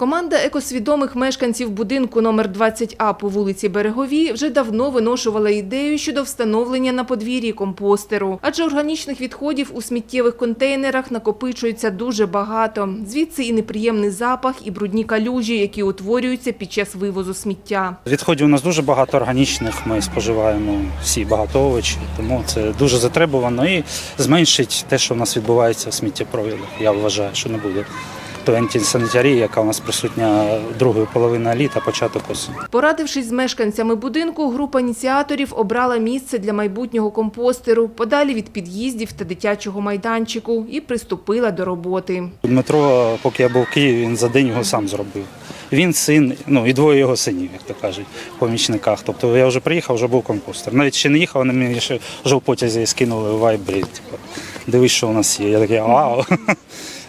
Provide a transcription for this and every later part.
Команда екосвідомих мешканців будинку номер 20А по вулиці Береговій вже давно виношувала ідею щодо встановлення на подвір'ї компостеру. Адже органічних відходів у сміттєвих контейнерах накопичується дуже багато. Звідси і неприємний запах, і брудні калюжі, які утворюються під час вивозу сміття. Відходів у нас дуже багато органічних. Ми споживаємо всі багато овочів, тому це дуже затребувано і зменшить те, що у нас відбувається в сміттєпровідах. Я вважаю, що не буде тої антисанітарії, яка у нас присутня другої половини літа, початок осені. Порадившись з мешканцями будинку, група ініціаторів обрала місце для майбутнього компостеру подалі від під'їздів та дитячого майданчику і приступила до роботи. Дмитро, поки я був в Києві, він за день його сам зробив. Він син, ну і двоє його синів, як то кажуть, в помічниках. Тобто я вже приїхав, вже був компостер. Навіть ще не їхав, вони мені ще вже в потязі скинули в вайбері. Типу, дивись, що у нас є. Я такий вау.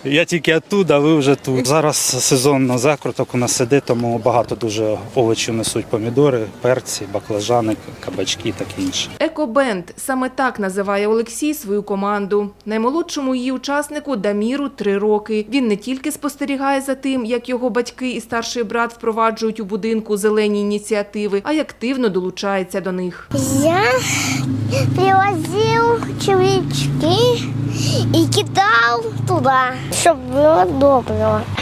Я тільки оттуда, а ви вже тут. Зараз сезонно закруток у нас іде, тому багато дуже овочів несуть помідори, перці, баклажани, кабачки і таке інше. Екобенд саме так називає Олексій свою команду. Наймолодшому її учаснику Даміру три роки. Він не тільки спостерігає за тим, як його батьки і старший брат впроваджують у будинку зелені ініціативи, а й активно долучається до них. Я привозил червячки и кидал туда, чтобы было добро.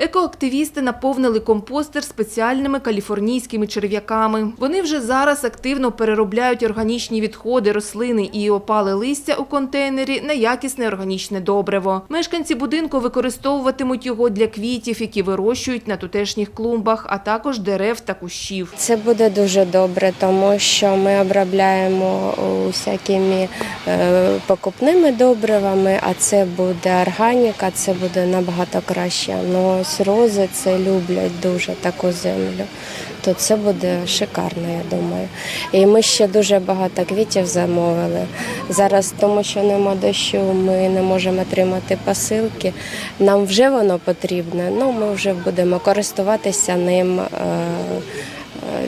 Екоактивісти наповнили компостер спеціальними каліфорнійськими черв'яками. Вони вже зараз активно переробляють органічні відходи, рослини і опали листя у контейнері на якісне органічне добриво. Мешканці будинку використовуватимуть його для квітів, які вирощують на тутешніх клумбах, а також дерев та кущів. Це буде дуже добре, тому що ми обробляємо усякими е, покупними добривами, а це буде органіка, це буде набагато краще. Ну ось рози це люблять дуже таку землю. То це буде шикарно, я думаю. І ми ще дуже багато квітів замовили. Зараз, тому що нема дощу, ми не можемо отримати посилки. Нам вже воно потрібне. Ну ми вже будемо користуватися ним. Е,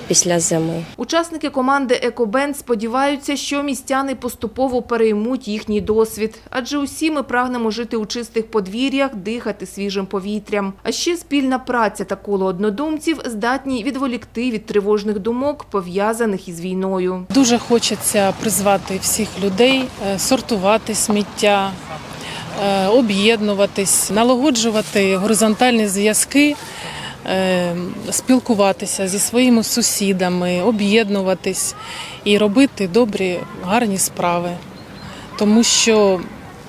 Після зими. Учасники команди «Екобенд» сподіваються, що містяни поступово переймуть їхній досвід. Адже усі ми прагнемо жити у чистих подвір'ях, дихати свіжим повітрям. А ще спільна праця та коло однодумців здатні відволікти від тривожних думок, пов'язаних із війною. Дуже хочеться призвати всіх людей, е, сортувати сміття, е, об'єднуватись, налагоджувати горизонтальні зв'язки, спілкуватися зі своїми сусідами, об'єднуватись і робити добрі, гарні справи. Тому що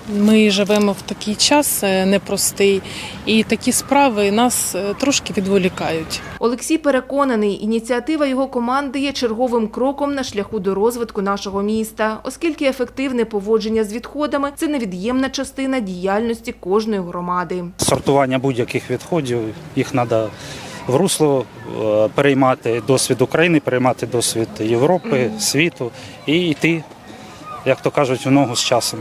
ми живемо в такий час е, непростий, і такі справи нас е, трошки відволікають. Олексій переконаний, ініціатива його команди є черговим кроком на шляху до розвитку нашого міста, оскільки ефективне поводження з відходами – це невід'ємна частина діяльності кожної громади. Сортування будь-яких відходів їх треба в русло е, переймати досвід України, переймати досвід Європи, світу і йти, як то кажуть, в ногу з часом.